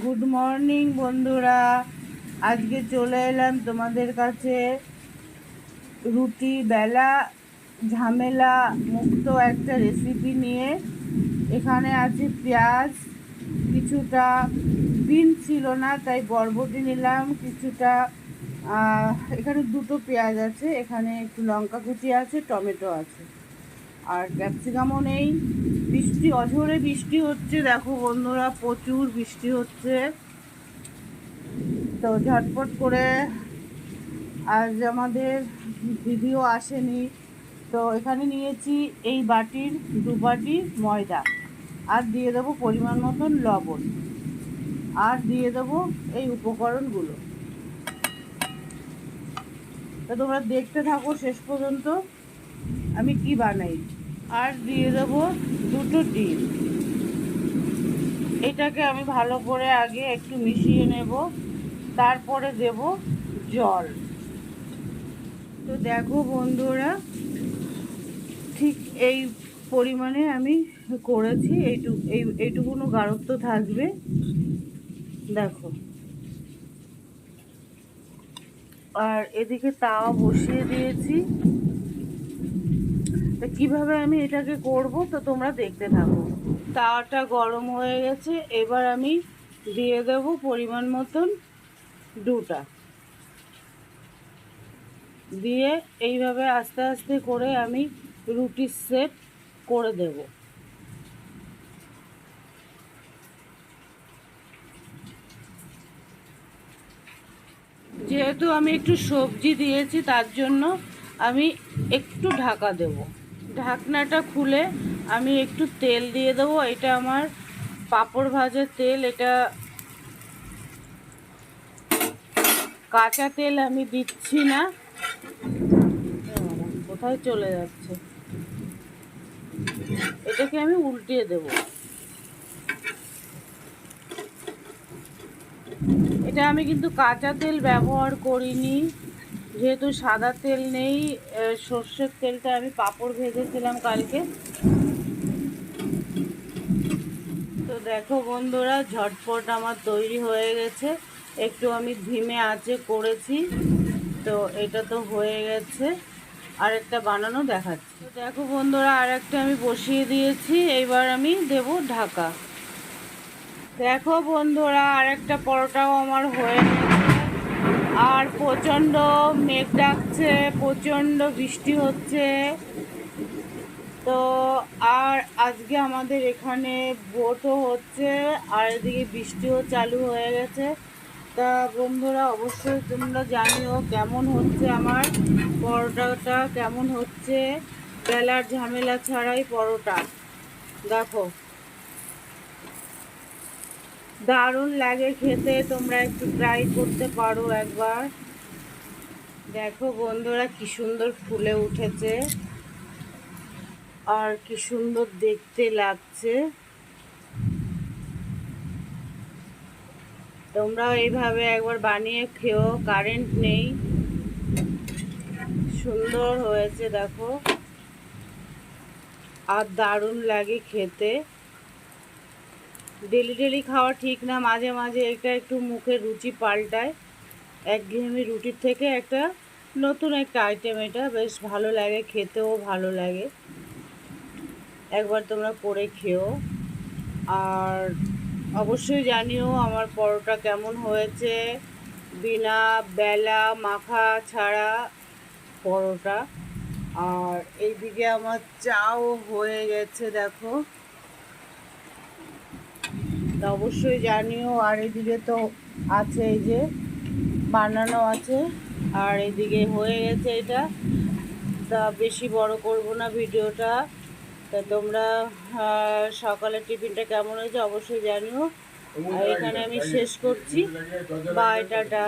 Good morning বন্ধুরা। আজকে চলে এলাম তোমাদের কাছে রুটি বেলা ঝামেলা মুক্ত একটা রেসিপি নিয়ে। এখানে আছে পেঁয়াজ, কিছুটা বিন ছিল না, তাই বরবটি নিলাম, কিছুটা এখানে দুটো পেঁয়াজ আছে, এখানে একটু লঙ্কা কুচি আছে, টমেটো আছে। আর ক্যাপসিকামও নেই। বৃষ্টি, অঝোরে বৃষ্টি হচ্ছে, দেখো বন্ধুরা, প্রচুর বৃষ্টি হচ্ছে। তো ঝটপট করে আজ আমাদের ভিডিও আসেনি। তো এখানে নিয়েছি এই বাটির, দু বাটি ময়দা। আর দিয়ে দেবো পরিমাণ মতন লবণ। আর দিয়ে দেবো এই উপকরণগুলো। তো তোমরা দেখতে থাকো শেষ পর্যন্ত। আমি কি বানাই? আর দিয়ে দেবো দুটো ডিম। এটাকে আমি ভালো করে আগে একটু মিশিয়ে নেব। তারপরে দেব জল। তো দেখো বন্ধুরা, ঠিক এই পরিমাণে আমি করেছি। এইটুকু এই, এইটুকুনো গাঢ়ত্ব থাকবে। দেখো। আর এদিকে তাওয়া বসিয়ে দিয়েছি। তো কীভাবে আমি এটাকে করব তো তোমরা দেখতে থাকো। তাওয়াটা গরম হয়ে গেছে, এবার আমি দিয়ে দেব পরিমাণ মতন দুটা। দিয়ে এইভাবে আস্তে আস্তে করে আমি রুটির সেট করে দেব। যেহেতু আমি একটু সবজি দিয়েছি, তার জন্য আমি একটু ঢাকা দেব। ঢাকনাটা খুলে আমি একটু তেল দিয়ে দেবো। এটা আমার পাঁপড় ভাজার তেল, এটা কাঁচা তেল আমি দিচ্ছি না। কোথায় চলে যাচ্ছে? এটাকে আমি উল্টিয়ে দেব। এটা আমি কিন্তু কাঁচা তেল ব্যবহার করিনি। যেহেতু সাদা তেল নেই সর্ষের তেলটা আমি পাপড় ভেজেছিলাম কালকে। তো দেখো বন্ধুরা, ঝটপট আমার তৈরি হয়ে গেছে। একটু আমি ধিমে আঁচে করেছি, তো এটা তো হয়ে গেছে। আরেকটা বানানো দেখাচ্ছি। তো দেখো বন্ধুরা, আরেকটা আমি বসিয়ে দিয়েছি, এবার আমি দেব ঢাকা। দেখো বন্ধুরা, আরেকটা পরোটাও আমার হয়ে গেছে। আর প্রচণ্ড মেঘ ডাকছে, প্রচণ্ড বৃষ্টি হচ্ছে। তো আর আজকে আমাদের এখানে ভোটও হচ্ছে, আর এদিকে বৃষ্টিও চালু হয়ে গেছে। তা বন্ধুরা, অবশ্যই তোমরা জানিও কেমন হচ্ছে আমার পরোটাটা, কেমন হচ্ছে? বেলার ঝামেলা ছাড়াই পরোটা। দেখো। দারুণ লাগে খেতে, তোমরা একটু ট্রাই করতে পারো একবার। দেখো বন্ধুরা, কি সুন্দর ফুলে উঠেছে। আর কি সুন্দর দেখতে লাগছে। তোমরা এইভাবে একবার বানিয়ে খেও কারেন্ট নেই। সুন্দর হয়েছে, দেখো। আর দারুণ লাগে খেতে। ডেলি ডেলি খাওয়া ঠিক না, মাঝে মাঝে এটা একটু মুখে রুচি পাল্টায়। একঘেয়েমি রুটির থেকে একটা নতুন একটা আইটেম এটা বেশ ভালো লাগে, খেতেও ভালো লাগে। একবার তোমরা করে খেও। আর অবশ্যই জানিও আমার পরোটা কেমন হয়েছে। বিনা বেলা মাখা ছাড়া পরোটা। আর এইদিকে আমার চাও হয়ে গেছে, দেখো। তা অবশ্যই জানিও। আর এদিকে তো আছে এই যে বানানো আছে। আর এদিকে হয়ে গেছে এটা। তা বেশি বড় করব না ভিডিওটা। তা তোমরা আহ, সকালের টিফিনটা কেমন হয়েছে অবশ্যই জানিও। আর এখানে আমি শেষ করছি। Bye tata.